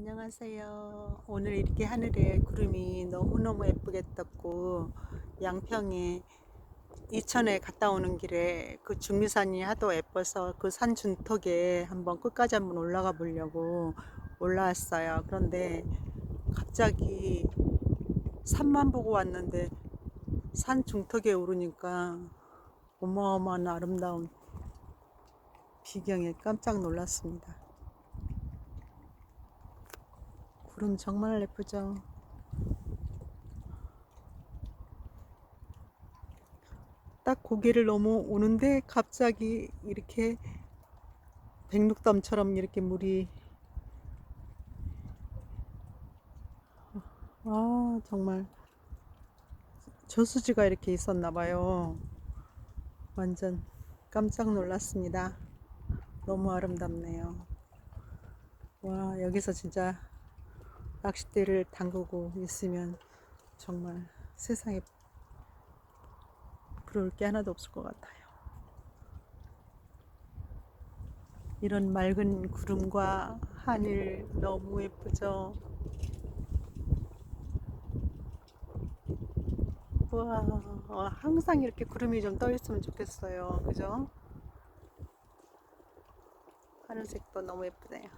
안녕하세요. 오늘 이렇게 하늘에 구름이 너무너무 예쁘게 떴고 양평에 이천에 갔다 오는 길에 그 중리산이 하도 예뻐서 그산 중턱에 한번 끝까지 한번 올라가 보려고 올라왔어요. 그런데 갑자기 산만 보고 왔는데 산 중턱에 오르니까 어마어마한 아름다운 비경에 깜짝 놀랐습니다. 구름 정말 예쁘죠? 딱 고개를 넘어오는데 갑자기 이렇게 백록담처럼 이렇게 물이 아 정말 저수지가 이렇게 있었나 봐요. 완전 깜짝 놀랐습니다. 너무 아름답네요. 와 여기서 진짜 낚싯대를 담그고 있으면 정말 세상에 부러울 게 하나도 없을 것 같아요. 이런 맑은 구름과 하늘 너무 예쁘죠? 와, 어, 항상 이렇게 구름이 좀 떠 있으면 좋겠어요. 그죠? 하늘색도 너무 예쁘네요.